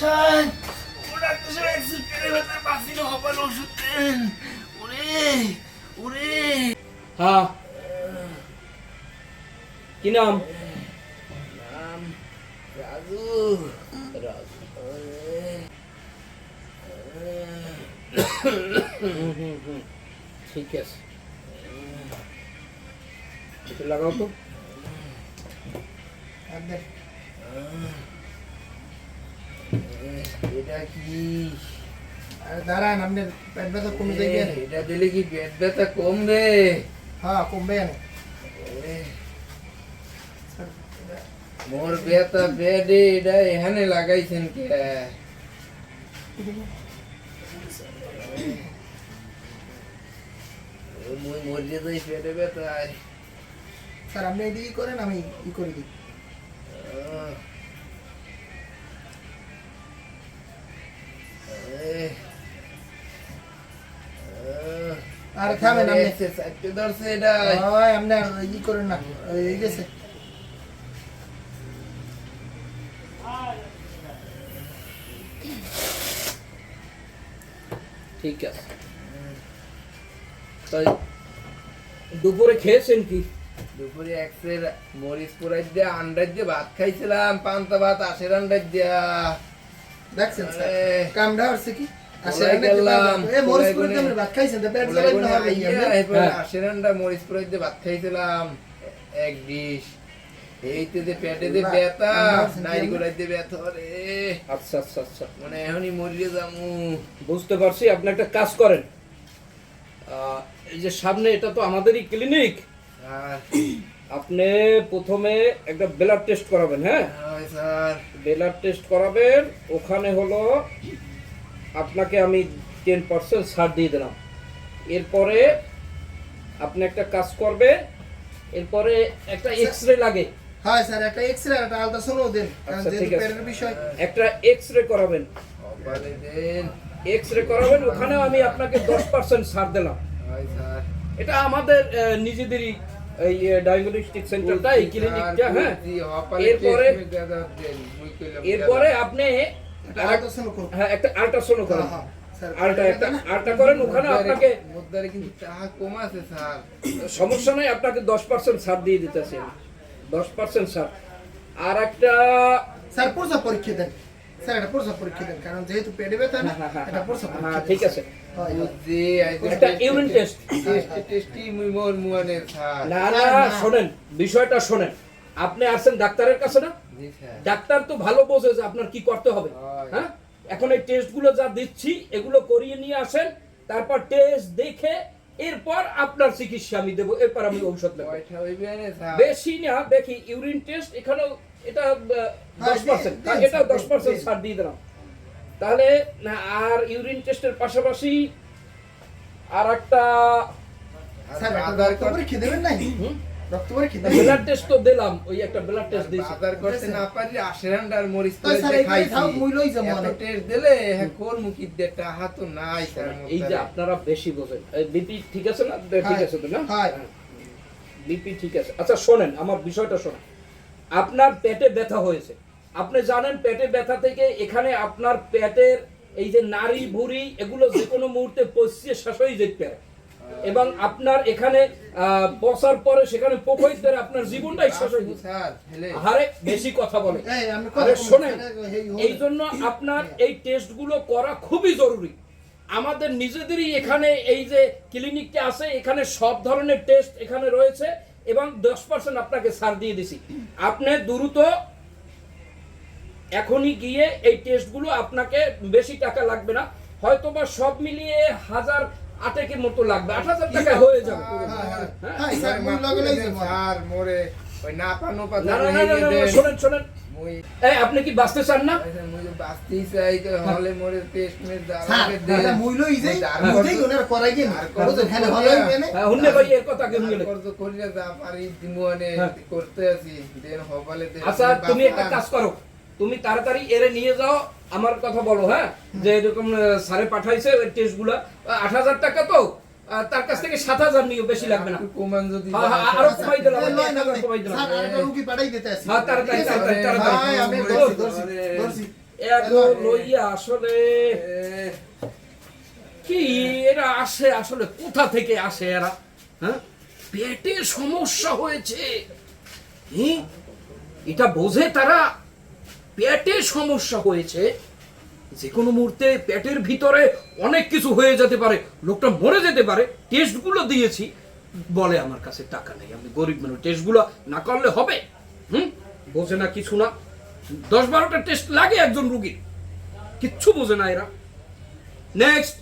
সাহেব ও ডাক্তার সাহেব একশো পেটে ব্যথা হবার ওষুধ দেন। ওরে ওরে। হ্যাঁ। কি নাম? নাম রাজু। রাজু ওরে ঠিক আছে। লাগাও তো। এটা কি? দাঁড়ান আপনি পেট ব্যথা কমে যাইবে এটা দিলে কি পেট ব্যথা কমবে? হ্যাঁ কমবে না মোর ব্যথা পেটে এটা এখানে লাগাইছেন কে? মুই মরিয়ে যাই পেটে ব্যথায়। স্যার আপনি এদিকে করেন আমি ই করে দিই। আরে থামেন আপনি এসে ধরছে এটা। হয় আপনি ই করেন না। এই গেছে ঠিক আছে। তাই দুপুরে খেয়েছেন কি? দুপুরে একসের মরিচ পুরাই দিয়ে আন্ডার দিয়ে ভাত খাইছিলাম পান্তা ভাত আশের আন্ডার দিয়া। দেখছেন স্যার? আরে। কামটা হচ্ছে কি? আসে ওলাই মরিচ ওলাই করে ভাত খাইছেন তো পেট ওলাই জ্বালাই গনে না হবে আইয়া, এরপরে আশের আন্ডা মরিচ পুরাই দিয়ে ভাত খাইছিলাম। এক ডিশ এইতে যে পেটে যে ব্যথা আমরা আছি নাইরি কি গোড়াই দিয়ে ব্যথা রে আচ্ছা আচ্ছা আচ্ছা। মানে এখনই মরিয়ে যামু বুঝতে পারছি আপনি একটা কাজ করেন। আহ, এই যে সামনে এটা তো আমাদেরই ক্লিনিক আর আপনি প্রথমে একটা ব্লাড টেস্ট করাবেন হ্যাঁ? হয় ব্লাড টেস্ট করাবেন ওখানে হলো আপনাকে আমি টেন পার্সেন্ট ছাড় দিয়ে দিলাম। এরপরে আপনি একটা কাজ করবে এরপরে একটা এক্স রে লাগে। হ্যাঁ স্যার একটা এক্সরে একটা আলট্রাসাউন্ড দেন কারণ আচ্ছা, যেহেতু পেটের বিষয়। একটা এক্স রে করাবেন। অবালে এক্স রে করাবেন ওখানেও আমি আপনাকে দশ পার্সেন্ট ছাড় দিলাম। এটা আমাদের নিজেদেরই এই ডায়াগনস্টিক সেন্টারটা এই ক্লিনিকটা হ্যাঁ। এরপরে- এরপরে আপনি একটা আরেক- আলট্রাসাউন্ড করুন হ্যাঁ একটা আল্ট্রাসাউন্ড করেন হ্যাঁ, আলটা একটা আলটা করেন ওখানে আপনাকে মুদ্রারে কিন্তু টাকা কম আছে স্যার সমস্যা নাই আপনাকে দশ পার্সেন্ট ছাড় দিয়ে দিতেছি দশ পার্সেন্ট ছাড় আর একটা স্যার পরীক্ষা দেন স্যার একটা প্রসাব পরীক্ষা দেন কারণ যেহেতু পেটে ব্যথা না হ্যাঁ, হ্যাঁ, এটা প্রসাব হ্যাঁ, পরীক্ষা ঠিক আছে হয়, হয়। বুঝছি একটা ইউরিন টেস্ট টেস্ট টেস্টি মুই মোর মুয়ানে স্যার না না শোনেন বিষয়টা শোনেন আপনি আসছেন ডাক্তারের কাছে না ডাক্তার তো ভালো বোঝে যে আপনার কি করতে হবে। হ্যাঁ। এখন এই টেস্টগুলো যা দিচ্ছি এগুলো করিয়ে নিয়ে আসেন তারপর টেস্ট দেখে এরপর আপনার চিকিৎসা আমি দেবো এরপর আমি ঔষধ দেবো কয়টা হইবে না স্যার। বেশি না দেখি ইউরিন টেস্ট এখানেও এটা দশ পার্সেন্ট এটা দশ পার্সেন্ট। ছাড় দিয়ে দিলাম। তাহলে আর ইউরিন টেস্টের পাশাপাশি আর একটা আধার কার্ড দেবেন? রক্ত পরীক্ষা ব্লাড টেস্ট তো দিলাম ওই একটা ব্লাড টেস্ট দিয়েছি। আধার করতে না পারি আশেরান্ডার মরিচ তো স্যার করে এইটাই খাইছি। খাও মুই লই যাব এত টেস্ট দিলে হ্যাঁ কোন মুখি দে টাকা তো নাই স্যার এই যে আপনারা বেশি বোঝেন বিপি ঠিক আছে না? ঠিক আছে তো না? হ্যাঁ। বিপি ঠিক আছে। আচ্ছা শোনেন আমার বিষয়টা শোনেন। আপনার পেটে ব্যথা হয়েছে। আপনি জানেন পেটে ব্যথা থেকে এখানে আপনার পেটের এই যে নারী ভুঁড়ি এগুলো যে কোনো মুহূর্তে পচিয়ে শেষ হয়ে যেতে পারে। এবং আপনার এখানে বসার পরে সেখানে পোক হইতে আপনার জীবনটাই শেষ হয়ে হেলে। হারে বেশি কথা বলে। আরে শোনেন এই জন্য আপনার এই টেস্টগুলো করা খুবই জরুরি। আমাদের নিজেদেরই এখানে এই যে ক্লিনিকটা আছে এখানে সব ধরনের টেস্ট এখানে রয়েছে এবং দশ পার্সেন্ট আপনাকে ছাড় দিয়ে দিছি। আপনি দ্রুত এখনই গিয়ে এই টেস্টগুলো আপনাকে বেশি টাকা লাগবে না। হয়তোবা সব মিলিয়ে হাজার আটেকের মতো লাগবে আট হাজার টাকা হয়ে যাবে। হ্যাঁ স্যার মুই লগে লই যাব। মোরে ওই না পানো পাতা না না না না, না, না, শোনেন শোনেন। এই আপনি কি বাঁচতে চান না? মুই যে বাঁচতেই চাই তো হলে মোরে টেস্ট মে ওনার করাই গেন আর কত বুঝেন হ্যাঁ না হ্যাঁ, ভাই এর কথা কেমন গেলে করিয়া যা পারি দিমুয়ানে হ্যাঁ। করতে আছি। দেন হবালে দেন আচ্ছা তুমি একটা কাজ করো। তুমি তাড়াতাড়ি এরে নিয়ে যাও আমার কথা বলো হ্যাঁ? যে এরকম স্যারে পাঠাইছে টেস্টগুলা আট হাজার টাকা তো তার কাছ থেকে সাত হাজার নিও বেশি লাগবে না। কুমান যদি হ্যাঁ, হ্যাঁ, আরও কমাই দিলাম আমি কমাই দিলাম। হ্যাঁ, তাড়াতাড়ি, তাড়াতাড়ি, তাড়াতাড়ি। ধরছি। লইয়া আসলে কি এরা আসে আসলে কোথা থেকে আসে এরা? হ্যাঁ? পেটে সমস্যা হয়েছে। হ্যাঁ? এটা বোঝে তারা? পেটে সমস্যা হয়েছে, যে কোনো মুহূর্তে পেটের ভিতরে অনেক কিছু হয়ে যেতে পারে, লোকটা মরে যেতে পারে টেস্টগুলো দিয়েছি, বলে আমার কাছে টাকা নেই। আমি গরিব মানুষ টেস্টগুলো না করলে হবে? হুম? বোঝে না কিছু না। দশ বারোটা টেস্ট লাগে একজন রুগীর। কিচ্ছু বোঝে না এরা। নেক্সট